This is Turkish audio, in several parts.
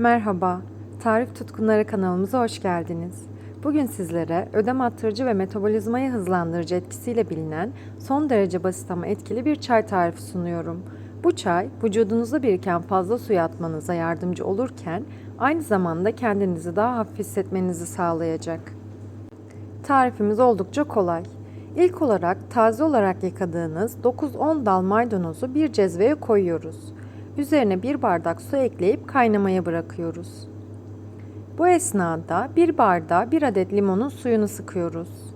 Merhaba, Tarif Tutkunları kanalımıza hoş geldiniz. Bugün sizlere ödem attırıcı ve metabolizmayı hızlandırıcı etkisiyle bilinen son derece basit ama etkili bir çay tarifi sunuyorum. Bu çay vücudunuzda biriken fazla suyu atmanıza yardımcı olurken aynı zamanda kendinizi daha hafif hissetmenizi sağlayacak. Tarifimiz oldukça kolay. İlk olarak taze olarak yıkadığınız 9-10 dal maydanozu bir cezveye koyuyoruz. Üzerine bir bardak su ekleyip kaynamaya bırakıyoruz. Bu esnada bir bardağa bir adet limonun suyunu sıkıyoruz.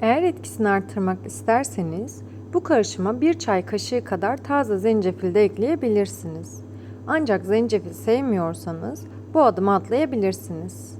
Eğer etkisini artırmak isterseniz bu karışıma bir çay kaşığı kadar taze zencefil de ekleyebilirsiniz. Ancak zencefil sevmiyorsanız bu adımı atlayabilirsiniz.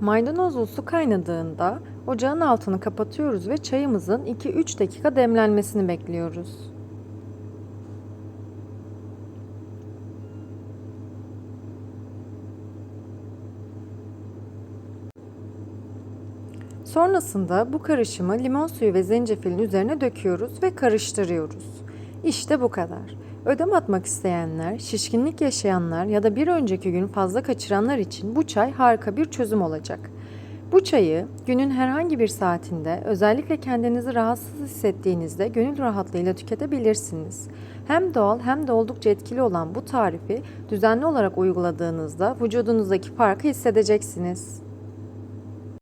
Maydanozlu su kaynadığında ocağın altını kapatıyoruz ve çayımızın 2-3 dakika demlenmesini bekliyoruz. Sonrasında bu karışımı limon suyu ve zencefilin üzerine döküyoruz ve karıştırıyoruz. İşte bu kadar. Ödem atmak isteyenler, şişkinlik yaşayanlar ya da bir önceki gün fazla kaçıranlar için bu çay harika bir çözüm olacak. Bu çayı günün herhangi bir saatinde özellikle kendinizi rahatsız hissettiğinizde gönül rahatlığıyla tüketebilirsiniz. Hem doğal hem de oldukça etkili olan bu tarifi düzenli olarak uyguladığınızda vücudunuzdaki farkı hissedeceksiniz.